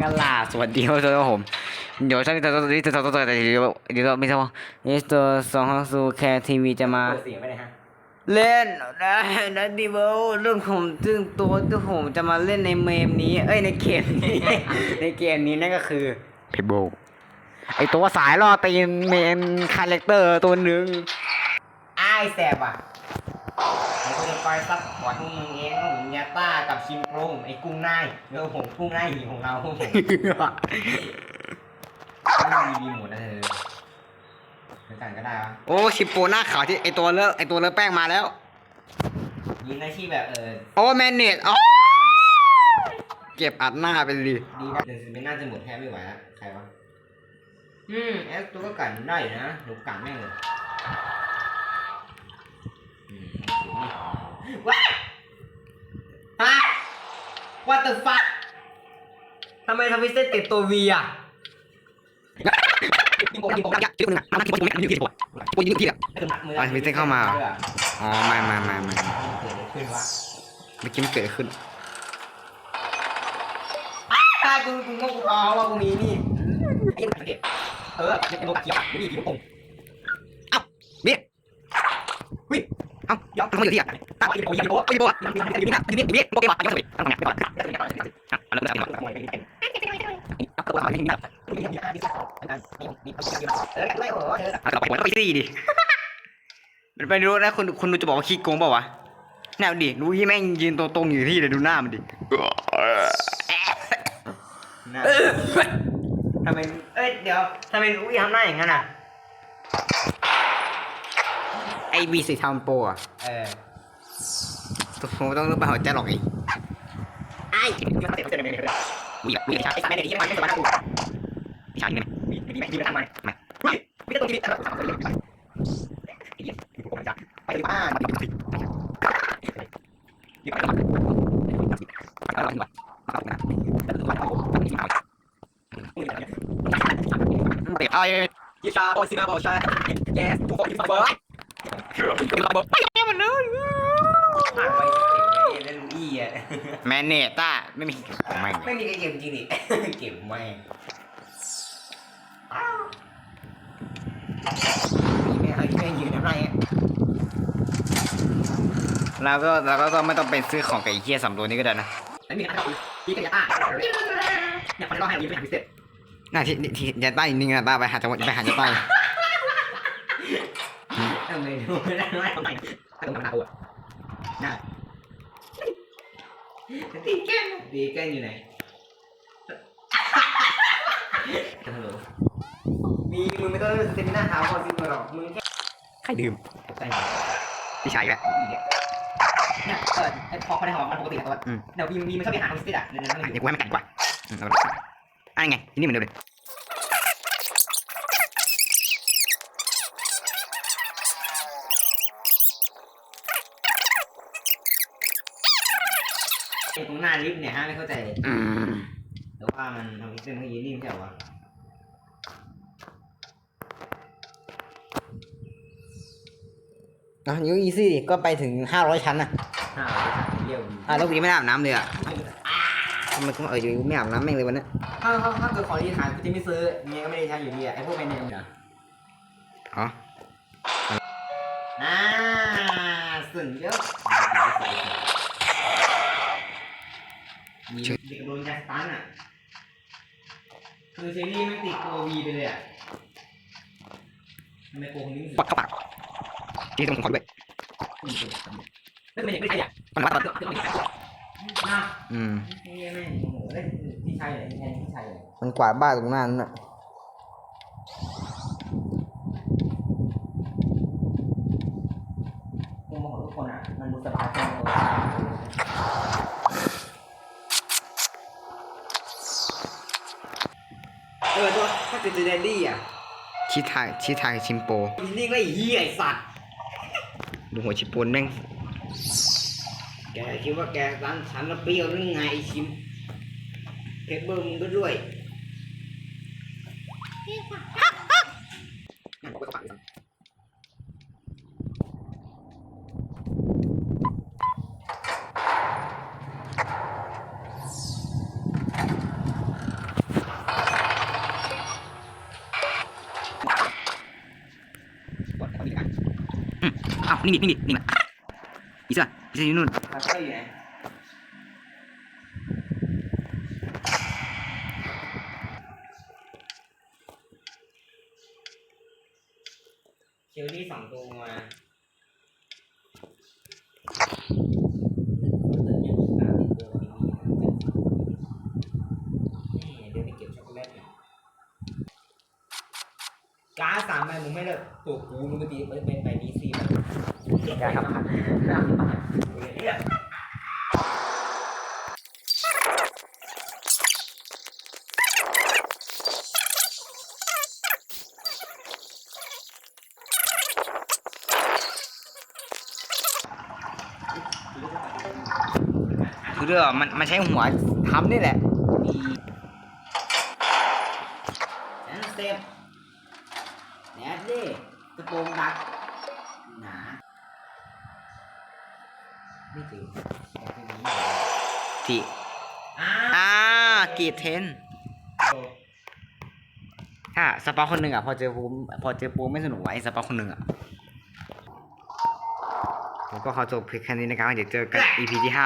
กะลาสวัสดีครับผมเดี๋ยวช่างนี้ตัวตัวนี้ตัวตัวตัวแต่เดี๋ยวเดี๋ยวไม่ใช่ว่านี่ตัวสองห้องซูแคร์ทีวีจะมาเล่นนะนะดิเวลเรื่องผมซึ่งตัวที่ผมจะมาเล่นในเมมนี้ เอ้ยในเกมนี้ในเกมนี้นั่นก็คือเพโบไอตัวสายล่อตีนเมนคาแรคเตอร์ตัวหนึ่งไอ้แสบอะ ไอ้คนจะคอยซัพพอร์ตพวกมึงเองผมยาต้ากับชิมโปรงไอ้กุ้งนายเดี๋ยวผมกุ้งนายหีของเราพวกผมไม่มีรีโมทนะเธอเหมือนกันก็ได้วะโอ้ชิปโปหน้าขาวที่ไอตัวเลอะไอตัวเลอะแป้งมาแล้ว ยิงในที่แบบเออโอ้แมนเนตอ๋อเก็บอัดหน้าไปเลยดีนะเดี๋ยวไม่น่าจะหมดแทบไม่ไหวแล้วใครวะอืมแอสตัวก็กันได้อยู่นะหนูกันแม่งเลยอืม ว้าฮะ What the fuck ทำไมทวิสเตอร์ติดตัววีอะยิงผมยิงผมยิงผมน้ำยิงผมยิงผมยิงผมยิงผมยิงผมอะทวิสเตอร์เข้ามาอ๋อไม่ไม่ไม่ไม่เกิดอะไรขึ้นวะเมื่อกี้มันเกิดขึ้นตายกูกูก็กูเอว่ากูมีนี่ไอ้ยังไงเออเป็นโลกาเขียวไม่มีผีพงนี่วิ่ง เอ้าย้อนทำไมอยู่ที่อะตามไปโอ้ยโอ้ยไปโบอะนี่นี่นี่นี่โปเกมอย้อนไปทำไงไปก่อนอะแล้วก็ทำก่อนอะต่อไปผมต้องไปซี่ดิมันไปรู้นะคุณคุณดูจะบอกว่าขี้โกงเปล่าวะแนวดิรู้ยี่แม่งยืนตรงๆอยู่ที่เลยดูหน้ามันดิทำไมเอ้ยเดี๋ยวทำไมอุ้ยทำหน้าอย่างนั้นอะ ไอวีสิทำโปรอะเออผมต้องรู้เปล่าจะหลอกไอ้ไอ้มันเสร็จแล้วจะไม่ได้วีวีชาไอ้สามแม่เด็กที่มันไม่สบายกูชานี่มีมีมีทำไมไม่ไม่ต้องมีอะไรทำอะไรไปไปบ้านอยู่ไปบ้านเดี๋ยวเอายิชาบอลซินาบอลชาแกสทุกคนที่บอลเป็นระบบไป มันเลยผ่านไปเล่นลูอี้อะแมนเนต้าไม่มีไม่ไม่มีเกมจริงดิเก็บไม่ไม่เอาที่แม่ยืนทำไรอะเราก็เราก็ต้องไม่ต้องเป็นซื้อของกับไอ้เหี้ยสำรวจนี่ก็ได้นะไม่มีนะครับพี่กับยาต้าเนี่ยคนรอให้ยิ้มไปหาพิเศษน่าที่ที่ยันใต้นิ่งนะต้าไปหาจังหวัดไปหาจังใต้ ทำไมดูไม่ได้ไม่ทำไมถ้าต้องมาตัวได้ตีแก้นตีแก้นอยู่ไหนฮัลโหลมีมึงไม่ต้องเซ็นหน้าหาพอซิมาหรอกมึงแค่ใครดื่มใส่พี่ชายอีกแล้วเนี่ยเออไอ้พอเขาได้หอมมันปกติตัวเดี๋ยวมีมีมันชอบไปหาคอนสติอะเดี๋ยวนั้นมันอเดี๋ยวยู่กูให้มันกัดดีกว่าอืมเอาละอันนี้ไงที่นี่เหมือนเดิมเลย ตรงหน้าลิฟต์เนี่ยฮะไม่เข้าใจอืมแต่ว่ามันทำพิเศษมันยืนนิ่งใช่หรออะยูอีซี่ก็ไปถึงห้าร้อยชั้นอะห้าเรียวอะแล้วกูยังไม่ได้อาบน้ำเลยอะทำไมกูเอออยู่ไม่อาบน้ำแม่งเลยวันนี้ถ้าถ้าถ้าเกิดขอที่ฐานกูจะไม่ซื้อเมียก็ไม่ได้ใช้อยู่ดีอะไอ้พวกแบรนด์เนมเนี่ยอ๋ออ่าสุดยอด มีเด็กโดนแจ็คตันอะ คือเชอรี่ไม่ติดตัววีไปเลยอะทำไมโกงนี้ปักเข้าปากที่ตรงขอด้วยไม่เป็นเด็กไม่ใช่อะมันวัดนะอืมนี่แม่โอ้โหเล่นที่ชัยเลยที่ชัยที่ชัยเลยมันกวาดบ้านตรงหน้านั่นน่ะ มุมมองของทุกคนอะ มันดูสบายจังเลย เออตัวถ้าเป็นจะแดนดี้อะชิทาชิทาชิมโปนี่ก็ไอ้เหี้ยไอ้สัตว์ดูหัวชิปโปนแม่งแกคิดว่าแกร้านฉันแล้วเปรี้ยวหรือไงไอ้ชิมเพชรเบอร์มึงก็ด้วยนิ่งดินิ่งดิ นิ่งนะอีเสื้ออีเสื้ออยู่นู่นคาเฟ่อยู่ไหนเชลลี่สองตัวมาเดี๋ยวไปเก็บช็อกโกแลตหน่อยการดสามใบมึงไม่เลิกตัวกูมึงก็ดีเป็นเป็นใบ นี้สี่ใบครับคือเรื่องมันมันใช้หัวทำนี่แหละฉันเซฟแหนดดิกระโปรงดัก ไม่ถึงทีอ่ากีดเทนถ้าสปาคนหนึ่งอะ พอเจอปูพอเจอปูไม่สนุกไว้สปาคนหนึ่งอะผมก็ขอจบเพียงแค่นี้นะครับเดี๋ยวเจอกัน EP ที่ห้า